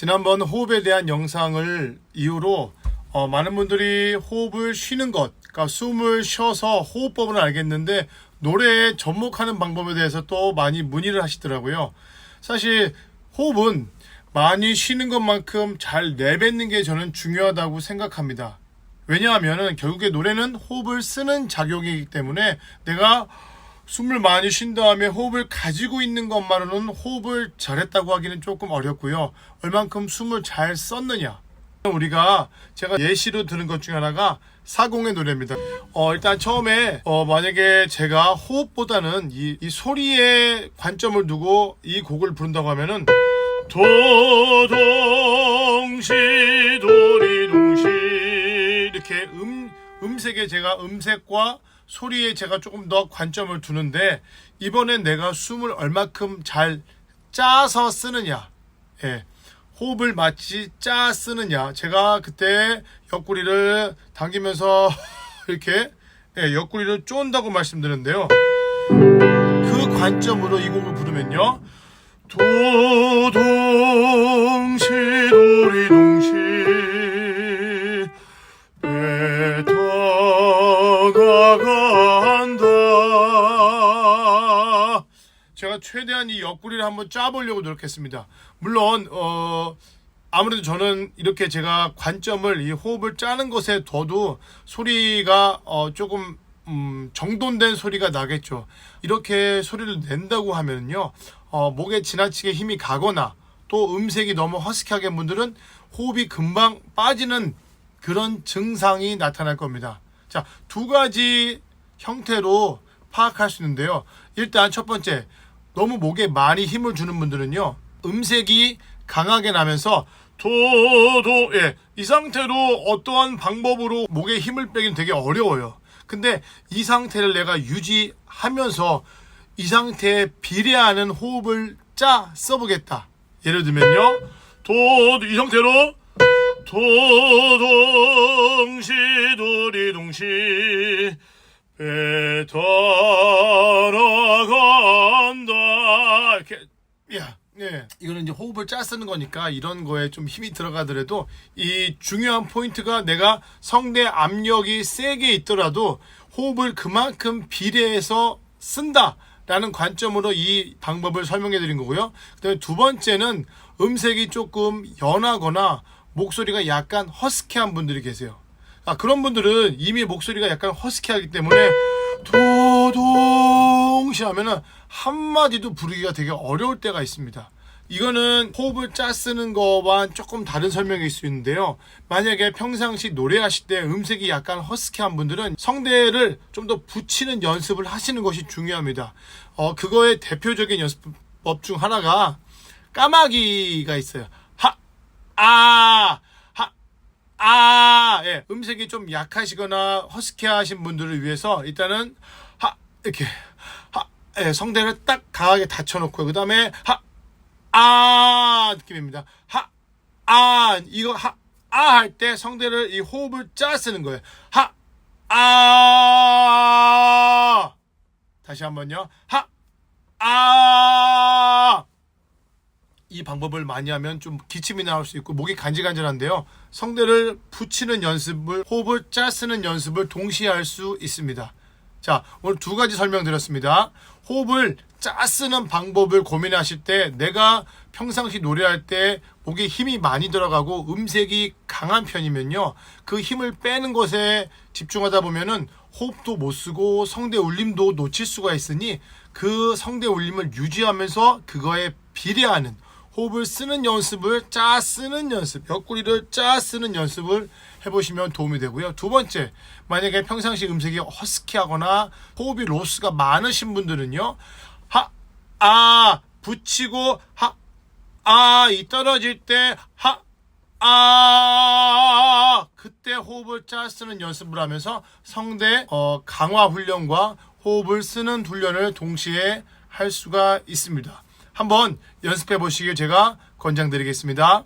지난번 호흡에 대한 영상을 이후로 어, 많은 분들이 호흡을 쉬는 것, 그러니까 숨을 쉬어서 호흡법을 알겠는데 노래에 접목하는 방법에 대해서 또 많이 문의를 하시더라고요. 사실 호흡은 많이 쉬는 것만큼 잘 내뱉는 게 저는 중요하다고 생각합니다. 왜냐하면은 결국에 노래는 호흡을 쓰는 작용이기 때문에 내가 숨을 많이 쉰 다음에 호흡을 가지고 있는 것만으로는 호흡을 잘했다고 하기는 조금 어렵고요. 얼만큼 숨을 잘 썼느냐. 우리가 제가 예시로 들은 것 중에 하나가 사공의 노래입니다. 어, 일단 처음에 어, 만약에 제가 호흡보다는 이, 이 소리에 관점을 두고 이 곡을 부른다고 하면은 도동시 도리동시 이렇게 음 음색에 제가 음색과 소리에 제가 조금 더 관점을 두는데 이번엔 내가 숨을 얼마큼 잘 짜서 쓰느냐 예. 호흡을 마치 짜 쓰느냐. 제가 그때 옆구리를 당기면서 이렇게 예, 옆구리를 쫀다고 말씀드렸는데요. 그 관점으로 이 곡을 부르면요. 도동시 도리동시 뱉어가 간 제가 최대한 이 옆구리를 한번 짜보려고 노력했습니다. 물론 어 아무래도 저는 이렇게 제가 관점을 이 호흡을 짜는 것에 둬도 소리가 어 조금 음 정돈된 소리가 나겠죠. 이렇게 소리를 낸다고 하면요. 어 목에 지나치게 힘이 가거나 또 음색이 너무 허스키하게 한 분들은 호흡이 금방 빠지는 그런 증상이 나타날 겁니다. 자, 두 가지 형태로 파악할 수 있는데요. 일단 첫 번째, 너무 목에 많이 힘을 주는 분들은요, 음색이 강하게 나면서 도도 예, 이 상태로 어떠한 방법으로 목에 힘을 빼긴 되게 어려워요. 근데 이 상태를 내가 유지하면서 이 상태에 비례하는 호흡을 짜 써보겠다. 예를 들면요, 도 이 상태로 도동시 도리동시 배터 이렇게 야 예. 이거는 이제 호흡을 짜 쓰는 거니까 이런 거에 좀 힘이 들어가더라도 이 중요한 포인트가 내가 성대 압력이 세게 있더라도 호흡을 그만큼 비례해서 쓴다 라는 관점으로 이 방법을 설명해 드린 거고요. 그다음에 두 번째는 음색이 조금 연하거나 목소리가 약간 허스키한 분들이 계세요. 아, 그런 분들은 이미 목소리가 약간 허스키하기 때문에 도 동시 하면은 한마디도 부르기가 되게 어려울 때가 있습니다. 이거는 호흡을 짜 쓰는 거와 조금 다른 설명일 수 있는데요. 만약에 평상시 노래하실 때 음색이 약간 허스키한 분들은 성대를 좀 더 붙이는 연습을 하시는 것이 중요합니다. 어, 그거의 대표적인 연습법 중 하나가 까마귀가 있어요. 하, 아, 하, 아, 예. 음색이 좀 약하시거나 허스키하신 분들을 위해서 일단은 하, 이렇게, 하, 예, 성대를 딱 강하게 닫혀놓고, 그 다음에 하, 아, 느낌입니다. 하, 아, 이거 하, 아 할 때 성대를 이 호흡을 짜 쓰는 거예요. 하, 아, 다시 한번요. 하, 아, 이 방법을 많이 하면 좀 기침이 나올 수 있고 목이 간질간질한데요. 성대를 붙이는 연습을 호흡을 짜 쓰는 연습을 동시에 할 수 있습니다. 자, 오늘 두 가지 설명드렸습니다. 호흡을 짜 쓰는 방법을 고민하실 때 내가 평상시 노래할 때 목에 힘이 많이 들어가고 음색이 강한 편이면요. 그 힘을 빼는 것에 집중하다 보면은 호흡도 못 쓰고 성대 울림도 놓칠 수가 있으니 그 성대 울림을 유지하면서 그거에 비례하는 호흡을 쓰는 연습을 짜 쓰는 연습, 옆구리를 짜 쓰는 연습을 해보시면 도움이 되고요. 두 번째, 만약에 평상시 음색이 허스키하거나 호흡이 로스가 많으신 분들은요, 하, 아, 붙이고, 하, 아, 이 떨어질 때, 하, 아, 그때 호흡을 짜 쓰는 연습을 하면서 성대 어, 강화 훈련과 호흡을 쓰는 훈련을 동시에 할 수가 있습니다. 한번 연습해 보시길 제가 권장드리겠습니다.